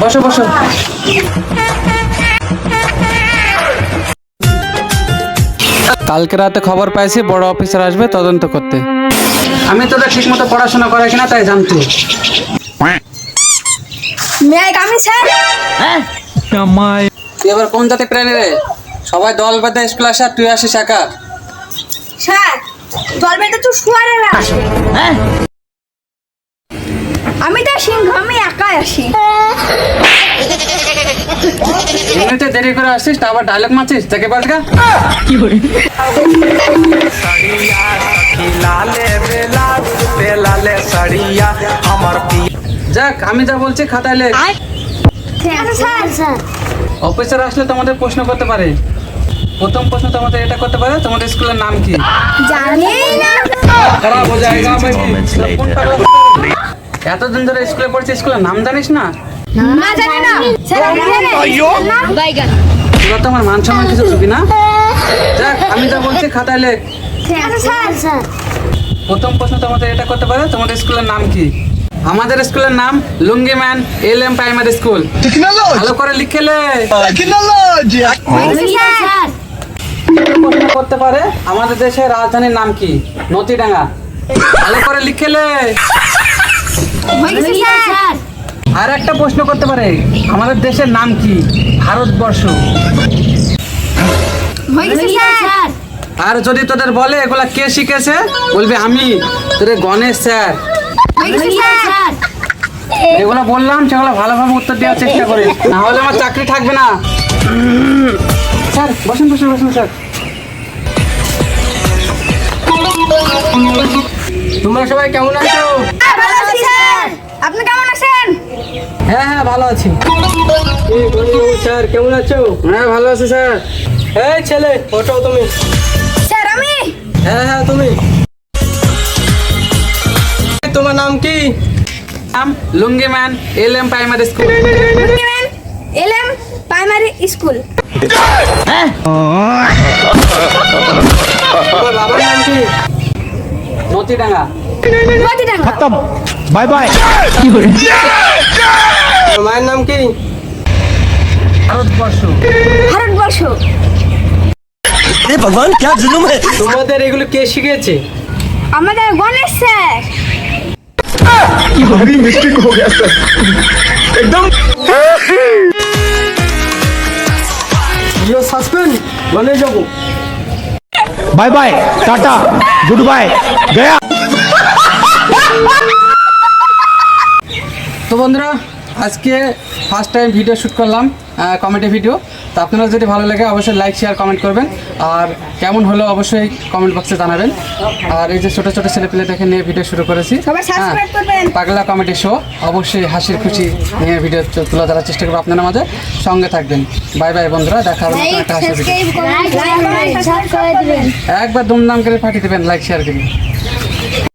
বসো বসো। কালকে রাতে খবর পাইছি বড় অফিসার আসবে তদন্ত করতে। আমি তোদের ঠিক মতো পড়াশোনা করাই কিনা তাই জানতো। হ্যাঁ? এবার কোন জাতি প্রাণী রে? সবাই দল বেঁধে স্কুল আসা তুই আসিস একা। স্যার ধরবে হ্যাঁ? আমি তো সিংহ আমি একাই আসি। দেরি করে আবার ডায়লগ মারছিস? তাকে কি করে আমি যা বলছি খাতায় অফিসার আচ্ছা, আসলে তোমাদের প্রশ্ন করতে পারে। প্রথম প্রশ্ন তোমাদের এটা করতে পারে? তোমাদের স্কুলের নাম কি? জানি না। খারাপ হয়ে? এতদিন ধরে স্কুলে পড়ছিস স্কুলের নাম জানিস না? না জানি না। স্যার আমি জানি। বাইগান তোরা তো আমার মান সম্মান কিছু দিবি না? যাক আমি যা বলছি খাতায় লেখ। স্যার স্যার প্রথম প্রশ্ন তোমাদের এটা করতে পারে? তোমাদের স্কুলের নাম কি? আমাদের স্কুলের নাম Lungi man L M primary school. ভালো করে লিখে লে। প্রশ্ন করতে পারে আমাদের দেশের রাজধানীর নাম কি? নতিডাঙ্গা ভালো করে লিখে লে। আর একটা প্রশ্ন করতে পারে আমাদের দেশের নাম কি? ভারতবর্ষ। আর যদি তোদের বলে এগুলা কে শিখেছে বলবি আমি তোদের গণেশ স্যার। এগুলো বললাম সেগুলো ভালোভাবে উত্তর দেওয়ার চেষ্টা করিস। না হলে আমার চাকরি থাকবে না। স্যার বসুন বসুন বসুন স্যার। তোমরা সবাই কেমন আছো? ভালো আছি স্যার। আপনি কেমন আছেন? হ্যাঁ হ্যাঁ ভালো আছি। স্যার কেমন আছো? হ্যাঁ ভালো আছি স্যার। এই ছেলে ওঠো তুমি। স্যার আমি? হ্যাঁ হ্যাঁ তুমি। তোমার নাম কি? নাম Lungi man L M primary school. LM primary school. তোমার বাবার নাম কি? মতিডাঙ্গা মতিডাঙ্গা बाय बाय তোমার মায়ের নাম কি ভারতবর্ষ ভারতবর্ষ भगवान क्या जुलुम है তোমাদের এগুলো কে শিখিয়েছে আমাদের গণেশ স্যার ইউ সাসপেন্ড বলে যাবো bye bye, ta-ta, good bye, Gaya. তো বন্ধুরা, আজকে ফার্স্ট টাইম ভিডিও শ্যুট করলাম কমেডি ভিডিও তো আপনারা যদি ভালো লাগে অবশ্যই লাইক শেয়ার কমেন্ট করবেন আর কেমন হলো অবশ্যই কমেন্ট বক্সে জানাবেন আর এই যে ছোটো ছোটো ছেলেপেলে দেখে নিয়ে ভিডিও শুরু করেছি হ্যাঁ, পাগলা কমেডি শো অবশ্যই হাসির খুশি নিয়ে ভিডিও তুলে ধরার চেষ্টা করব আপনারা মাঝে সঙ্গে থাকবেন বাই বাই বন্ধুরা দেখা হবে একটা হাসির ভিডিও সাবস্ক্রাইব করুন লাইক করুন সাবস্ক্রাইব করে দিবেন একবার দুমদাম করে পাঠিয়ে দেবেন লাইক শেয়ার করে